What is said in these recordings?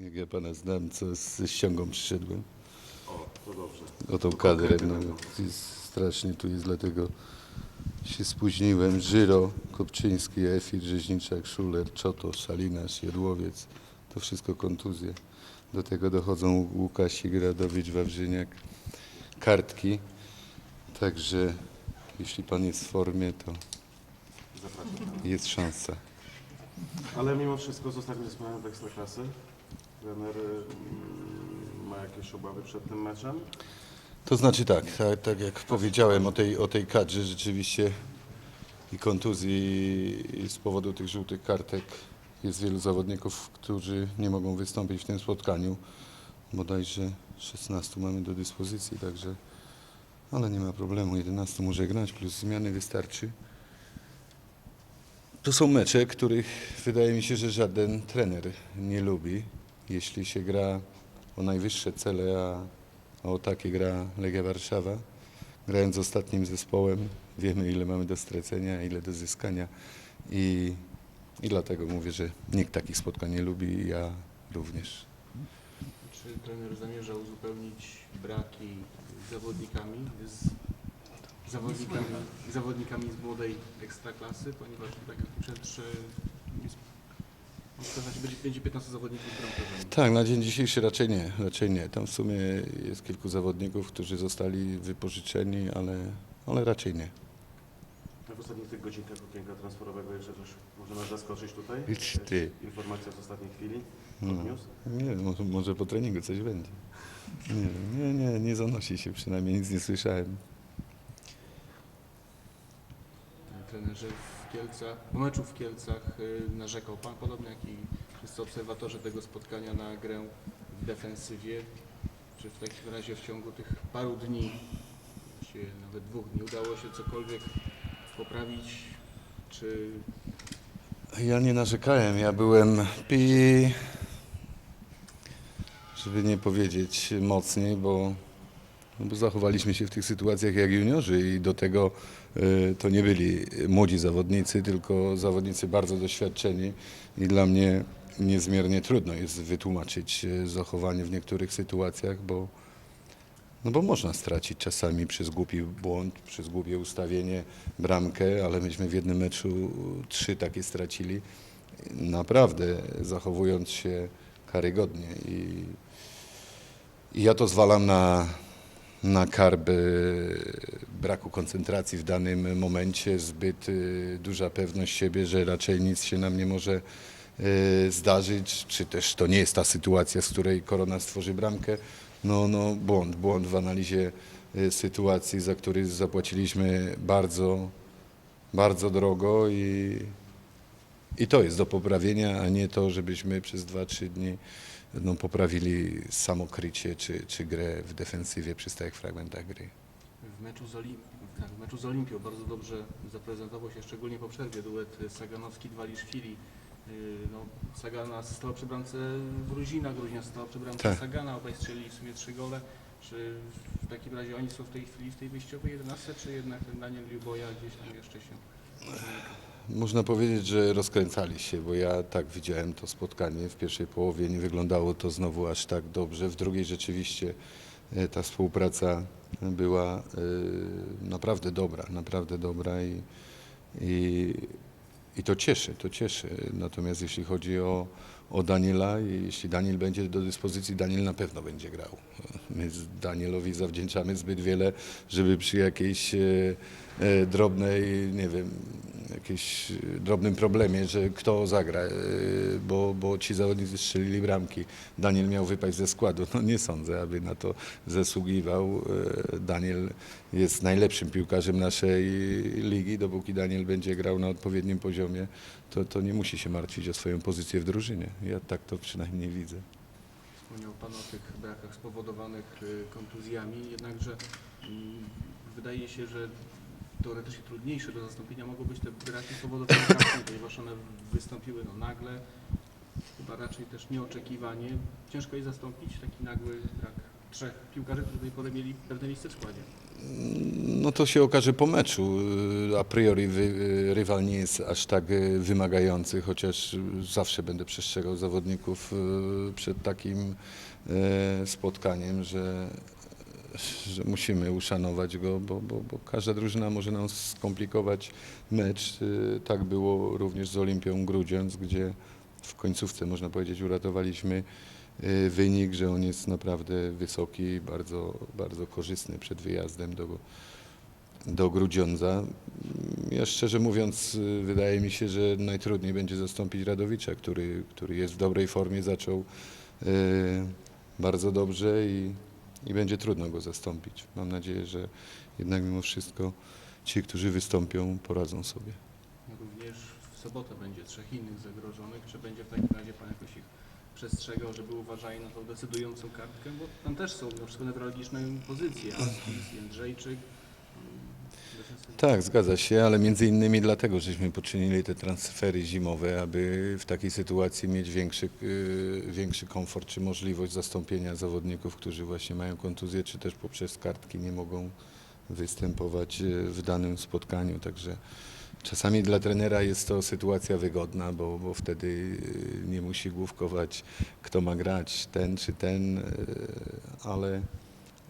Jak ja pana znam, co ze ściągą przyszedłem. O, to dobrze. O tą kadrę. No, jest strasznie tu jest, dlatego się spóźniłem. Żyro, Kopczyński, Efir, Rzeźniczak, Szuler, Czoto, Salinas, Jodłowiec. To wszystko kontuzje. Do tego dochodzą Łukasik, Radowicz, Wawrzyniak, kartki. Także jeśli pan jest w formie, to jest szansa. Ale mimo wszystko z ostatnim zespołem w Ekstraklasy trener mm, ma jakieś obawy przed tym meczem? To znaczy tak, tak, tak jak powiedziałem o tej, o tej kadrze, rzeczywiście i kontuzji i z powodu tych żółtych kartek jest wielu zawodników, którzy nie mogą wystąpić w tym spotkaniu. Bodajże 16 mamy do dyspozycji, także ale nie ma problemu, 11 może grać, plus zmiany wystarczy. To są mecze, których wydaje mi się, że żaden trener nie lubi. Jeśli się gra o najwyższe cele, a o takie gra Legia Warszawa. Grając z ostatnim zespołem, wiemy ile mamy do stracenia, ile do zyskania i, i dlatego mówię, że nikt takich spotkań nie lubi ja również. Czy trener zamierza uzupełnić braki zawodnikami z zawodnikami, zawodnikami z młodej ekstraklasy, ponieważ tak jak przed będzie, będzie 15 zawodników bramkarzami. Tak, na dzień dzisiejszy raczej nie, raczej nie. Tam w sumie jest kilku zawodników, którzy zostali wypożyczeni, ale, ale raczej nie. A w ostatnich tych godzinkach okienka transferowego jeszcze coś możemy zaskoczyć tutaj? Idź ty. Informacja z ostatniej chwili? No. Nie, może, może po treningu coś będzie. Nie, nie, nie, nie zanosi się przynajmniej, nic nie słyszałem. Trenerze w Kielcach, po meczu w Kielcach y, narzekał Pan, podobnie jak i wszyscy obserwatorzy tego spotkania na grę w defensywie. Czy w takim razie w ciągu tych paru dni, właściwie nawet dwóch dni, udało się cokolwiek poprawić? Czy Ja nie narzekałem, ja byłem pi... żeby nie powiedzieć mocniej, bo, no bo zachowaliśmy się w tych sytuacjach jak juniorzy i do tego y, to nie byli młodzi zawodnicy, tylko zawodnicy bardzo doświadczeni i dla mnie niezmiernie trudno jest wytłumaczyć y, zachowanie w niektórych sytuacjach, bo no bo można stracić czasami przez głupi błąd, przez głupie ustawienie bramkę, ale myśmy w jednym meczu trzy takie stracili. Naprawdę zachowując się karygodnie i, i ja to zwalam na, na karby braku koncentracji w danym momencie, zbyt y, duża pewność siebie, że raczej nic się nam nie może y, zdarzyć, czy też to nie jest ta sytuacja, z której Korona stworzy bramkę. No, no błąd, błąd w analizie y, sytuacji, za który zapłaciliśmy bardzo, bardzo drogo i, i to jest do poprawienia, a nie to, żebyśmy przez 2-3 dni no, poprawili samokrycie czy, czy grę w defensywie przy stałych fragmentach gry. W meczu z, Olim- tak, w meczu z Olimpią bardzo dobrze zaprezentował się, szczególnie po przerwie, duet Saganowski-Dwaliszwili. Yy, No, Sagan asystował przy bramce Gruzina, Gruzin asystował przy bramce Tak. Sagana, obaj strzelili w sumie trzy gole. Czy w takim razie oni są w tej chwili w tej wyjściowej 11, czy jednak ten Daniel Liuboja gdzieś tam jeszcze się Można powiedzieć, że rozkręcali się, bo ja tak widziałem to spotkanie. W pierwszej połowie nie wyglądało to znowu aż tak dobrze. W drugiej rzeczywiście e, ta współpraca była e, naprawdę dobra, naprawdę dobra i, i, i to cieszy, to cieszy. Natomiast jeśli chodzi o, o Daniela, jeśli Daniel będzie do dyspozycji, Daniel na pewno będzie grał. My Danielowi zawdzięczamy zbyt wiele, żeby przy jakiejś e, drobnej, nie wiem, jakimś e, drobnym problemie, że kto zagra, e, bo, bo ci zawodnicy strzelili bramki. Daniel miał wypaść ze składu. No nie sądzę, aby na to zasługiwał. E, Daniel jest najlepszym piłkarzem naszej ligi. Dopóki Daniel będzie grał na odpowiednim poziomie, to, to nie musi się martwić o swoją pozycję w drużynie. Ja tak to przynajmniej widzę. Wspomniał Pan o tych brakach spowodowanych kontuzjami, jednakże mm, wydaje się, że teoretycznie trudniejsze do zastąpienia mogą być te braki spowodowane brakami, ponieważ one wystąpiły no, nagle, chyba raczej też nieoczekiwanie. Ciężko jest zastąpić taki nagły brak trzech piłkarzy, którzy do tej pory mieli pewne miejsce w składzie. No to się okaże po meczu. A priori rywal nie jest aż tak e, wymagający, chociaż zawsze będę przestrzegał zawodników e, przed takim e, spotkaniem, że, że musimy uszanować go, bo, bo, bo każda drużyna może nam skomplikować mecz. E, Tak było również z Olimpią Grudziądz, gdzie w końcówce, można powiedzieć, uratowaliśmy e, wynik, że on jest naprawdę wysoki i bardzo, bardzo korzystny przed wyjazdem do, do Grudziądza. Ja szczerze mówiąc, y, wydaje mi się, że najtrudniej będzie zastąpić Radowicza, który, który jest w dobrej formie, zaczął y, bardzo dobrze i, i będzie trudno go zastąpić. Mam nadzieję, że jednak mimo wszystko ci, którzy wystąpią, poradzą sobie. Również w sobotę będzie trzech innych zagrożonych. Czy będzie w takim razie Pan jakoś ich przestrzegał, żeby uważali na tą decydującą kartkę? Bo tam też są na przykład newralgiczne pozycje. Defensywny. Tak, zgadza się, ale między innymi dlatego, żeśmy poczynili te transfery zimowe, aby w takiej sytuacji mieć większy, y, większy komfort czy możliwość zastąpienia zawodników, którzy właśnie mają kontuzję, czy też poprzez kartki nie mogą występować y, w danym spotkaniu. Także czasami dla trenera jest to sytuacja wygodna, bo, bo wtedy y, nie musi główkować, kto ma grać, ten czy ten, ale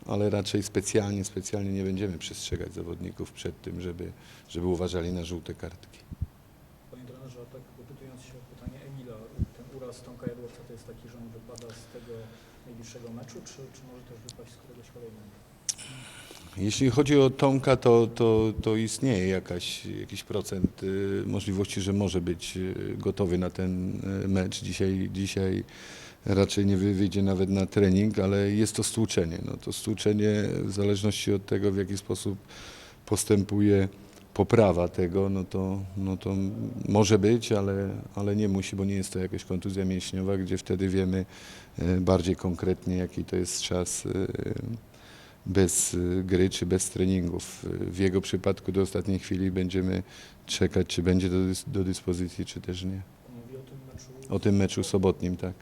ale raczej specjalnie, specjalnie nie będziemy przestrzegać zawodników przed tym, żeby, żeby uważali na żółte kartki. Panie trenerze, tak dopytując się o pytanie Emila, ten uraz Tomka Jadłowca to jest taki, że on wypada z tego najbliższego meczu, czy, czy może też wypaść z któregoś kolejnego? Jeśli chodzi o Tomka, to, to, to istnieje jakaś, jakiś procent y, możliwości, że może być y, gotowy na ten y, mecz. Dzisiaj, dzisiaj raczej nie wy- wyjdzie nawet na trening, ale jest to stłuczenie. No to stłuczenie w zależności od tego, w jaki sposób postępuje poprawa tego, no to, no to może być, ale, ale nie musi, bo nie jest to jakaś kontuzja mięśniowa, gdzie wtedy wiemy y, bardziej konkretnie, jaki to jest czas y, bez y, gry czy bez treningów. W jego przypadku do ostatniej chwili będziemy czekać, czy będzie do, dys- do dyspozycji, czy też nie. Mówi o tym meczu O tym meczu sobotnim, tak.